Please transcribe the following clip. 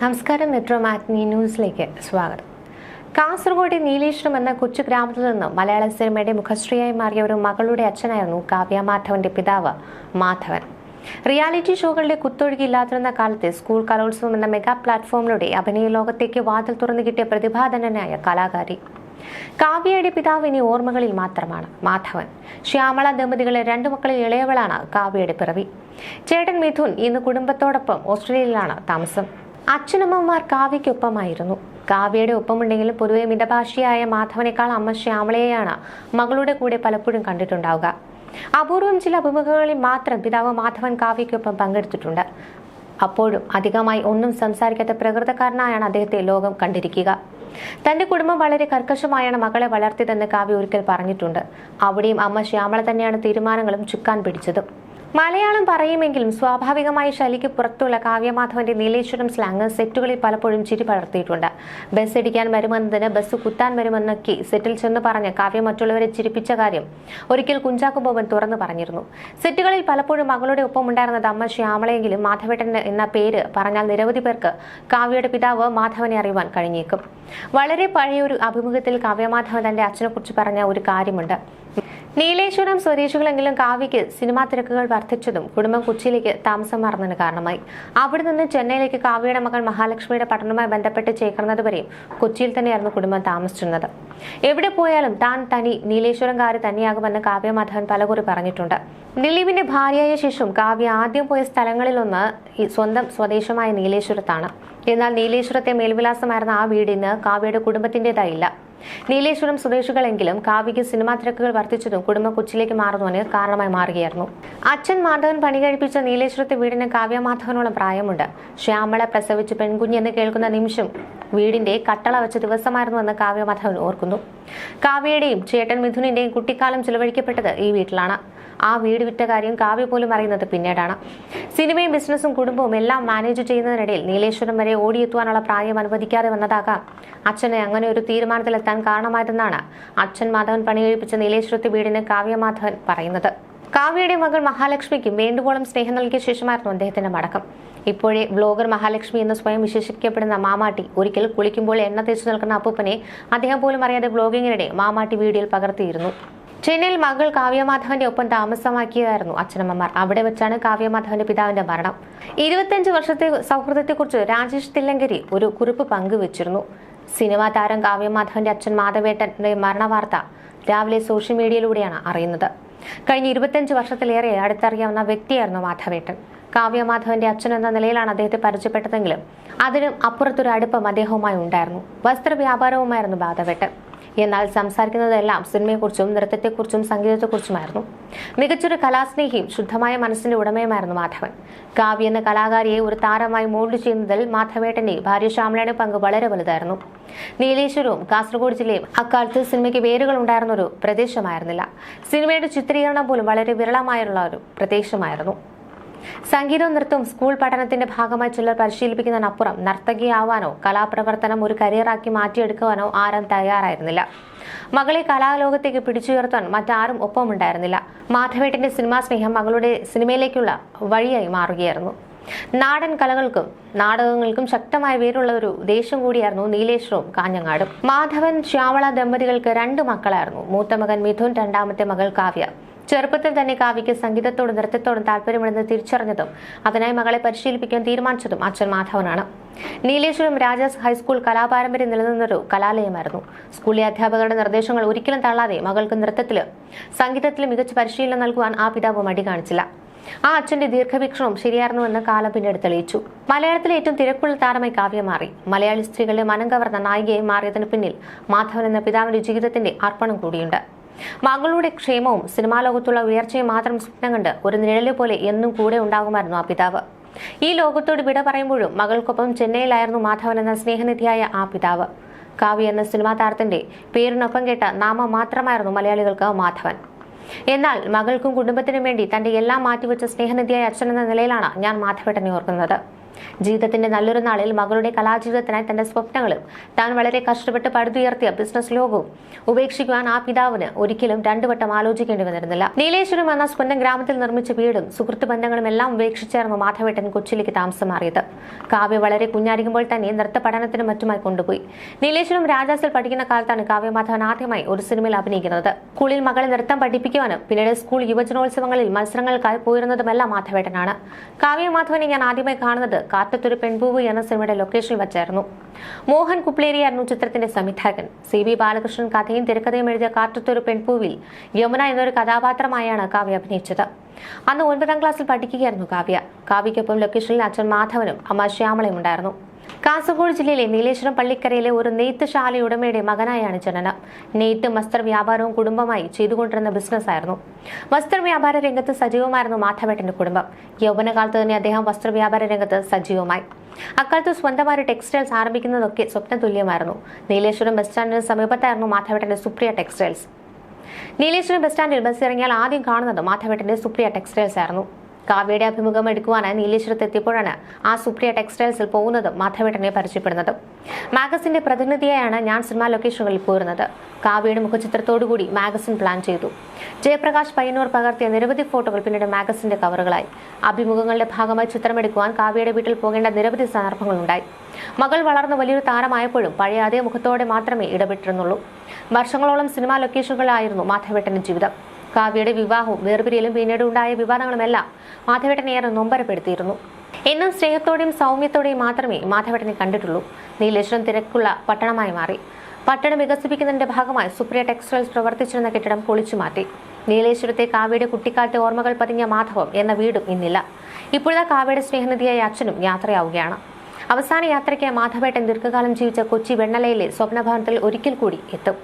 നമസ്കാരം metro matinee ന്യൂസിലേക്ക് സ്വാഗതം. കാസർഗോഡ് നീലേശ്വരം എന്ന കൊച്ചു ഗ്രാമത്തിൽ നിന്നും മലയാള സിനിമയുടെ മുഖശ്രീയായി മാറിയ ഒരു മകളുടെ അച്ഛനായിരുന്നു കാവ്യ മാധവന്റെ പിതാവ് മാധവൻ. റിയാലിറ്റി ഷോകളുടെ കുത്തൊഴുകിയില്ലാതിരുന്ന കാലത്തെ സ്കൂൾ കലോത്സവം എന്ന മെഗാ പ്ലാറ്റ്ഫോമിലൂടെ അഭിനയ ലോകത്തേക്ക് വാതിൽ തുറന്നു കിട്ടിയ പ്രതിഭാധനനായ കലാകാരി. കാവ്യയുടെ പിതാവ് ഇനി ഓർമ്മകളിൽ മാത്രമാണ് മാധവൻ. ശ്യാമള ദമ്പതികളെ രണ്ടു മക്കളിൽ ഇളയവളാണ് കാവ്യയുടെ പിറവി. ചേട്ടൻ മിഥുൻ ഇന്ന് കുടുംബത്തോടൊപ്പം ഓസ്ട്രേലിയയിലാണ് താമസം. അച്ഛനമ്മമാർ കാവ്യയ്ക്കൊപ്പമായിരുന്നു. കാവ്യയുടെ ഒപ്പമുണ്ടെങ്കിലും പൊതുവെ മിതഭാഷിയായ മാധവനേക്കാൾ അമ്മ ശ്യാമളയെയാണ് മകളുടെ കൂടെ പലപ്പോഴും കണ്ടിട്ടുണ്ടാവുക. അപൂർവം ചില അഭിമുഖങ്ങളിൽ മാത്രം പിതാവ് മാധവൻ കാവ്യയ്ക്കൊപ്പം പങ്കെടുത്തിട്ടുണ്ട്. അപ്പോഴും അധികമായി ഒന്നും സംസാരിക്കാത്ത പ്രകൃതക്കാരനായാണ് അദ്ദേഹത്തെ ലോകം കണ്ടിരിക്കുക. തന്റെ കുടുംബം വളരെ കർക്കശമായാണ് മകളെ വളർത്തിയതെന്ന് കാവ്യ ഒരിക്കൽ പറഞ്ഞിട്ടുണ്ട്. അവിടെയും അമ്മ ശ്യാമള തന്നെയാണ് തീരുമാനങ്ങളും ചുക്കാൻ പിടിച്ചതും. മലയാളം പറയുമെങ്കിലും സ്വാഭാവികമായി ശൈലിക്ക് പുറത്തുള്ള കാവ്യമാധവന്റെ നീലേശ്വരം സ്ലാങ് സെറ്റുകളിൽ പലപ്പോഴും ചിരി പടർത്തിയിട്ടുണ്ട്. ബസ് ഇടിക്കാൻ വരുമെന്നതിന് ബസ് കുത്താൻ വരുമെന്നൊക്കെ സെറ്റിൽ ചെന്ന് പറഞ്ഞ് കാവ്യ മറ്റുള്ളവരെ ചിരിപ്പിച്ച കാര്യം ഒരിക്കൽ കുഞ്ചാക്കോ ബോബൻ തുറന്നു പറഞ്ഞിരുന്നു. സെറ്റുകളിൽ പലപ്പോഴും മകളുടെ ഒപ്പം ഉണ്ടായിരുന്നത് അമ്മ ശ്യാമളയെങ്കിലും മാധവേട്ടൻ എന്ന പേര് പറഞ്ഞാൽ നിരവധി പേർക്ക് കാവ്യയുടെ പിതാവ് മാധവനെ അറിയുവാൻ കഴിഞ്ഞേക്കും. വളരെ പഴയ ഒരു അഭിമുഖത്തിൽ കാവ്യമാധവൻ തന്റെ അച്ഛനെക്കുറിച്ച് പറഞ്ഞ ഒരു കാര്യമുണ്ട്. നീലേശ്വരം സ്വദേശികളെങ്കിലും കാവ്യയ്ക്ക് സിനിമാ തിരക്കുകൾ വർദ്ധിച്ചതും കുടുംബം കൊച്ചിയിലേക്ക് താമസം മാറുന്നതിന് കാരണമായി. അവിടെ നിന്ന് ചെന്നൈയിലേക്ക് കാവ്യയുടെ മകൾ മഹാലക്ഷ്മിയുടെ പഠനവുമായി ബന്ധപ്പെട്ട് ചേർന്നതുവരെയും കൊച്ചിയിൽ തന്നെയായിരുന്നു കുടുംബം താമസിച്ചിരുന്നത്. എവിടെ പോയാലും താൻ തനി നീലേശ്വരംകാരി തന്നെയാകുമെന്ന് കാവ്യ മാധവൻ പലകുറി പറഞ്ഞിട്ടുണ്ട്. ദിലീപിന്റെ ഭാര്യയായ ശേഷം കാവ്യ ആദ്യം പോയ സ്ഥലങ്ങളിലൊന്ന് സ്വന്തം സ്വദേശമായ നീലേശ്വരത്താണ്. എന്നാൽ നീലേശ്വരത്തെ മേൽവിലാസമായിരുന്ന ആ വീടിന് കാവ്യയുടെ കുടുംബത്തിന്റെതായില്ല നീലേശ്വരം സ്വദേശികളെങ്കിലും കാവ്യയ്ക്ക് സിനിമാ തിരക്കുകൾ വർദ്ധിച്ചതും കുടുംബം കൊച്ചിയിലേക്ക് മാറുന്നതിന് കാരണമായി മാറുകയായിരുന്നു. അച്ഛൻ മാധവൻ പണി കഴിപ്പിച്ച നീലേശ്വരത്തെ വീടിന് കാവ്യ മാധവനോളം പ്രായമുണ്ട്. ശ്യാമള പ്രസവിച്ച് പെൺകുഞ്ഞെന്ന് കേൾക്കുന്ന നിമിഷം വീടിന്റെ കട്ടള വെച്ച ദിവസമായിരുന്നുവെന്ന് കാവ്യ മാധവൻ ഓർക്കുന്നു. കാവ്യയുടെയും ചേട്ടൻ മിഥുനിന്റെയും കുട്ടിക്കാലം ചിലവഴിക്കപ്പെട്ടത് ഈ വീട്ടിലാണ്. ആ വീട് വിറ്റ കാര്യം കാവ്യ പോലും അറിയുന്നത് പിന്നീടാണ്. സിനിമയും ബിസിനസ്സും കുടുംബവും എല്ലാം മാനേജ് ചെയ്യുന്നതിനിടയിൽ നീലേശ്വരം വരെ ഓടിയെത്തുവാനുള്ള പ്രായം അനുവദിക്കാതെ വന്നതാകാം. അച്ഛനെ അങ്ങനെ ഒരു തീരുമാനത്തിലെത്താൻ കാരണമായതെന്നാണ് അച്ഛൻ മാധവൻ പണികഴിപ്പിച്ച നീലേശ്വരത്തെ വീടിന് കാവ്യ മാധവൻ പറയുന്നത്. കാവ്യയുടെ മകൾ മഹാലക്ഷ്മിക്കും വേണ്ടുവോളം സ്നേഹം നൽകിയ ശേഷമായിരുന്നു അദ്ദേഹത്തിന്റെ മടക്കം. ഇപ്പോഴേ വ്ലോഗർ മഹാലക്ഷ്മി എന്ന് സ്വയം വിശേഷിക്കപ്പെടുന്ന മാമാട്ടി ഒരിക്കൽ കുളിക്കുമ്പോൾ എണ്ണ തേച്ചു നിൽക്കുന്ന അപ്പൂപ്പനെ അദ്ദേഹം പോലും അറിയാതെ വ്ലോഗിങ്ങിനിടെ മാമാട്ടി വീഡിയോയിൽ പകർത്തിയിരുന്നു. ചെന്നൈയിൽ മകൾ കാവ്യമാധവന്റെ ഒപ്പം താമസമാക്കിയതായിരുന്നു അച്ഛനമ്മമാർ. അവിടെ വെച്ചാണ് കാവ്യമാധവന്റെ പിതാവിന്റെ മരണം. ഇരുപത്തിയഞ്ച് വർഷത്തെ സൗഹൃദത്തെക്കുറിച്ച് രാജേഷ് തില്ലങ്കരി ഒരു കുറിപ്പ് പങ്കുവച്ചിരുന്നു. സിനിമാ താരം കാവ്യമാധവന്റെ അച്ഛൻ മാധവേട്ടന്റെ മരണവാർത്ത രാവിലെ സോഷ്യൽ മീഡിയയിലൂടെയാണ് അറിയുന്നത്. കഴിഞ്ഞ ഇരുപത്തിയഞ്ച് വർഷത്തിലേറെ അടുത്തറിയാവുന്ന വ്യക്തിയായിരുന്നു മാധവേട്ടൻ. കാവ്യമാധവന്റെ അച്ഛൻ എന്ന നിലയിലാണ് അദ്ദേഹത്തെ പരിചയപ്പെട്ടതെങ്കിലും അതിനും അപ്പുറത്തൊരു അടുപ്പം അദ്ദേഹവുമായി ഉണ്ടായിരുന്നു. വസ്ത്ര വ്യാപാരവുമായിരുന്നു മാധവേട്ടൻ. എന്നാൽ സംസാരിക്കുന്നതെല്ലാം സിനിമയെക്കുറിച്ചും നൃത്തത്തെക്കുറിച്ചും സംഗീതത്തെക്കുറിച്ചുമായിരുന്നു. മികച്ചൊരു കലാസ്നേഹിയും ശുദ്ധമായ മനസ്സിന്റെ ഉടമയുമായിരുന്നു മാധവൻ. കാവ്യ എന്ന കലാകാരിയെ ഒരു താരമായി മോൾഡ് ചെയ്യുന്നതിൽ മാധവേട്ടന്റെ ഭാര്യ ശ്യാമളയുടെ പങ്ക് വളരെ വലുതായിരുന്നു. നീലേശ്വരവും കാസർഗോഡ് ജില്ലയും അക്കാലത്ത് സിനിമയ്ക്ക് വേരുകൾ ഉണ്ടായിരുന്ന ഒരു പ്രദേശമായിരുന്നില്ല. സിനിമയുടെ ചിത്രീകരണം പോലും വളരെ വിരളമായുള്ള ഒരു പ്രദേശമായിരുന്നു. സംഗീതവും നൃത്തവും സ്കൂൾ പഠനത്തിന്റെ ഭാഗമായി ചിലർ പരിശീലിപ്പിക്കുന്നതിനപ്പുറം നർത്തകിയാവാനോ കലാപ്രവർത്തനം ഒരു കരിയറാക്കി മാറ്റിയെടുക്കുവാനോ ആരും തയ്യാറായിരുന്നില്ല. മകളെ കലാലോകത്തേക്ക് പിടിച്ചുയർത്താൻ മറ്റാരും ഒപ്പമുണ്ടായിരുന്നില്ല. മാധവേട്ടിന്റെ സിനിമാ സ്നേഹം മകളുടെ സിനിമയിലേക്കുള്ള വഴിയായി മാറുകയായിരുന്നു. നാടൻ കലകൾക്കും നാടകങ്ങൾക്കും ശക്തമായ വേരുള്ള ഒരു ദേശം കൂടിയായിരുന്നു നീലേശ്വരവും കാഞ്ഞങ്ങാടും. മാധവൻ ശ്യാമള ദമ്പതികൾക്ക് രണ്ട് മക്കളായിരുന്നു. മൂത്ത മകൻ മിഥുൻ രണ്ടാമത്തെ മകൾ കാവ്യ. ചെറുപ്പത്തിൽ തന്നെ കാവ്യയ്ക്ക് സംഗീതത്തോടും നൃത്തത്തോടും താല്പര്യമുണ്ടെന്ന് തിരിച്ചറിഞ്ഞതും അതിനായി മകളെ പരിശീലിപ്പിക്കാൻ തീരുമാനിച്ചതും അച്ഛൻ മാധവനാണ്. നീലേശ്വരം രാജാസ് ഹൈസ്കൂൾ കലാപാരമ്പര്യം നിലനിന്നൊരു കലാലയമായിരുന്നു. സ്കൂളിലെ അധ്യാപകരുടെ നിർദ്ദേശങ്ങൾ ഒരിക്കലും തള്ളാതെ മകൾക്ക് നൃത്തത്തിൽ സംഗീതത്തിൽ മികച്ച പരിശീലനം നൽകുവാൻ ആ പിതാവ് മടി കാണിച്ചില്ല. ആ അച്ഛന്റെ ദീർഘവീക്ഷണവും ശരിയായിരുന്നുവെന്ന് കാലം പിന്നീട് തെളിയിച്ചു. മലയാളത്തിലെ ഏറ്റവും തിരക്കുള്ള താരമായി കാവ്യ മാറി. മലയാളി സ്ത്രീകളുടെ മനം കവർന്ന നായികയായി മാറിയതിനു പിന്നിൽ മാധവൻ എന്ന പിതാവിന്റെ ജീവിതത്തിന്റെ അർപ്പണം കൂടിയുണ്ട്. മകളുടെ ക്ഷേമവും സിനിമാ ലോകത്തുള്ള ഉയർച്ചയും മാത്രം സ്വപ്നം കണ്ട് ഒരു നിഴൽ പോലെ എന്നും കൂടെ ഉണ്ടാകുമായിരുന്നു ആ പിതാവ്. ഈ ലോകത്തോട് വിട പറയുമ്പോഴും മകൾക്കൊപ്പം ചെന്നൈയിലായിരുന്നു മാധവൻ എന്ന സ്നേഹനിധിയായ ആ പിതാവ്. കാവ്യ എന്ന സിനിമാ താരത്തിന്റെ പേരിനൊപ്പം കേട്ട നാമം മാത്രമായിരുന്നു മലയാളികൾക്ക് മാധവൻ. എന്നാൽ മകൾക്കും കുടുംബത്തിനും വേണ്ടി തന്റെ എല്ലാം മാറ്റിവെച്ച സ്നേഹനിധിയായ അച്ഛൻ എന്ന നിലയിലാണ് ഞാൻ മാധവേട്ടനെ ഓർക്കുന്നത്. ജീവിതത്തിന്റെ നല്ലൊരു നാളിൽ മകളുടെ കലാജീവിതത്തിനായി തന്റെ സ്വപ്നങ്ങളും താൻ വളരെ കഷ്ടപ്പെട്ട് പടുത്തുയർത്തിയ ബിസിനസ് ലോകവും ഉപേക്ഷിക്കുവാൻ ആ പിതാവിന് ഒരിക്കലും രണ്ടു വട്ടം ആലോചിക്കേണ്ടി വന്നിരുന്നില്ല നീലേശ്വരം എന്ന സ്വന്തം ഗ്രാമത്തിൽ നിർമ്മിച്ച വീടും സുഹൃത്ത് ബന്ധങ്ങളും എല്ലാം ഉപേക്ഷിച്ചായിരുന്നു മാധവേട്ടൻ കൊച്ചിയിലേക്ക് താമസം മാറിയത്. കാവ്യ വളരെ കുഞ്ഞായിരിക്കുമ്പോൾ തന്നെ നൃത്ത പഠനത്തിനും മറ്റുമായി കൊണ്ടുപോയി. നീലേശ്വരം രാജാസിൽ പഠിക്കുന്ന കാലത്താണ് കാവ്യ മാധവൻ ആദ്യമായി ഒരു സിനിമയിൽ അഭിനയിക്കുന്നത്. സ്കൂളിൽ മകളെ നൃത്തം പഠിപ്പിക്കുവാനും പിന്നീട് സ്കൂൾ യുവജനോത്സവങ്ങളിൽ മത്സരങ്ങൾക്കായി പോയിരുന്നതുമെല്ലാം മാധവേട്ടനാണ്. കാവ്യ മാധവനെ ഞാൻ ആദ്യമായി കാണുന്നത് കാറ്റത്തൊരു പെൺപൂവ് എന്ന സിനിമയുടെ ലൊക്കേഷനിൽ വച്ചായിരുന്നു. മോഹൻ കുപ്ലേരിയായിരുന്നു ചിത്രത്തിന്റെ സംവിധായകൻ. സി ബി ബാലകൃഷ്ണൻ കഥയും തിരക്കഥയും എഴുതിയ കാറ്റത്തൊരു പെൺപൂവിൽ യമുന എന്നൊരു കഥാപാത്രമായാണ് കാവ്യ അഭിനയിച്ചത്. അന്ന് ഒൻപതാം ക്ലാസ്സിൽ പഠിക്കുകയായിരുന്നു കാവ്യ. കാവ്യയ്ക്കൊപ്പം ലൊക്കേഷനിൽ അച്ഛൻ മാധവനും അമ്മ ശ്യാമളയും ഉണ്ടായിരുന്നു. കാസർഗോഡ് ജില്ലയിലെ നീലേശ്വരം പള്ളിക്കരയിലെ ഒരു നെയ്ത്ത് ശാലയുടമയുടെ മകനായാണ് ജനനം. നെയ്ത്ത് വസ്ത്ര വ്യാപാരവും കുടുംബമായി ചെയ്തുകൊണ്ടിരുന്ന ബിസിനസ്സായിരുന്നു. വസ്ത്ര വ്യാപാര രംഗത്ത് സജീവമായിരുന്നു മാധവേട്ടന്റെ കുടുംബം. യൗവനകാലത്ത് തന്നെ അദ്ദേഹം വസ്ത്ര വ്യാപാര രംഗത്ത് സജീവമായി. അക്കാലത്ത് സ്വന്തമായി ടെക്സ്റ്റൈൽസ് ആരംഭിക്കുന്നതൊക്കെ സ്വപ്ന തുല്യമായിരുന്നു നീലേശ്വരം ബസ് സ്റ്റാൻഡിന് സമീപത്തായിരുന്നു മാധവേട്ടന്റെ സുപ്രിയ ടെക്സ്റ്റൈൽസ്. നീലേശ്വരം ബസ് സ്റ്റാൻഡിൽ ബസ് ഇറങ്ങിയാൽ ആദ്യം കാണുന്നത് മാധവേട്ടന്റെ സുപ്രിയ ടെക്സ്റ്റൈൽസ് ആയിരുന്നു. കാവ്യയുടെ അഭിമുഖം എടുക്കുവാനായി നീലേശ്വരത്ത് എത്തിയപ്പോഴാണ് ആ സുപ്രിയ ടെക്സ്റ്റൈൽസിൽ പോകുന്നതും മാധവേട്ടനെ പരിചയപ്പെടുന്നതും. മാഗസിന്റെ പ്രതിനിധിയായാണ് ഞാൻ സിനിമാ ലൊക്കേഷനുകളിൽ പോരുന്നത് കാവ്യയുടെ മുഖചിത്രത്തോടുകൂടി മാഗസിൻ പ്ലാൻ ചെയ്തു. ജയപ്രകാശ് പയ്യന്നൂർ പകർത്തിയ നിരവധി ഫോട്ടോകൾ പിന്നീട് മാഗസിന്റെ കവറുകളായി. അഭിമുഖങ്ങളുടെ ഭാഗമായി ചിത്രമെടുക്കുവാൻ കാവ്യയുടെ വീട്ടിൽ പോകേണ്ട നിരവധി സന്ദർഭങ്ങളുണ്ടായി. മകൾ വളർന്ന വലിയൊരു താരമായപ്പോഴും പഴയ അതേ മുഖത്തോടെ മാത്രമേ ഇടപെട്ടിരുന്നുള്ളൂ. വർഷങ്ങളോളം സിനിമാ ലൊക്കേഷനുകളായിരുന്നു മാധവേട്ടന്റെ ജീവിതം. കാവ്യയുടെ വിവാഹവും വേർപിരിയലും പിന്നീട് ഉണ്ടായ വിവാദങ്ങളുമെല്ലാം മാധവേട്ടനെ ഏറെ നൊമ്പരപ്പെടുത്തിയിരുന്നു. എന്നും സ്നേഹത്തോടെയും സൗമ്യത്തോടെയും മാത്രമേ മാധവേട്ടനെ കണ്ടിട്ടുള്ളൂ. നീലേശ്വരം തിരക്കുള്ള പട്ടണമായി മാറി. പട്ടണം വികസിപ്പിക്കുന്നതിന്റെ ഭാഗമായി സുപ്രിയ ടെക്സ്റ്റൈൽസ് പ്രവർത്തിച്ചിരുന്ന കെട്ടിടം പൊളിച്ചു മാറ്റി. നീലേശ്വരത്തെ കാവ്യയുടെ കുട്ടിക്കാലത്തെ ഓർമ്മകൾ പതിഞ്ഞ മാധവം എന്ന വീടും ഇന്നില്ല. ഇപ്പോഴത്തെ കാവ്യയുടെ സ്നേഹനിധിയായ അച്ഛനും യാത്രയാവുകയാണ്. അവസാന യാത്രയ്ക്ക് മാധവേട്ടൻ ദീർഘകാലം ജീവിച്ച കൊച്ചി വെണ്ണലയിലെ സ്വപ്നഭവനത്തിൽ ഒരിക്കൽ കൂടി എത്തും.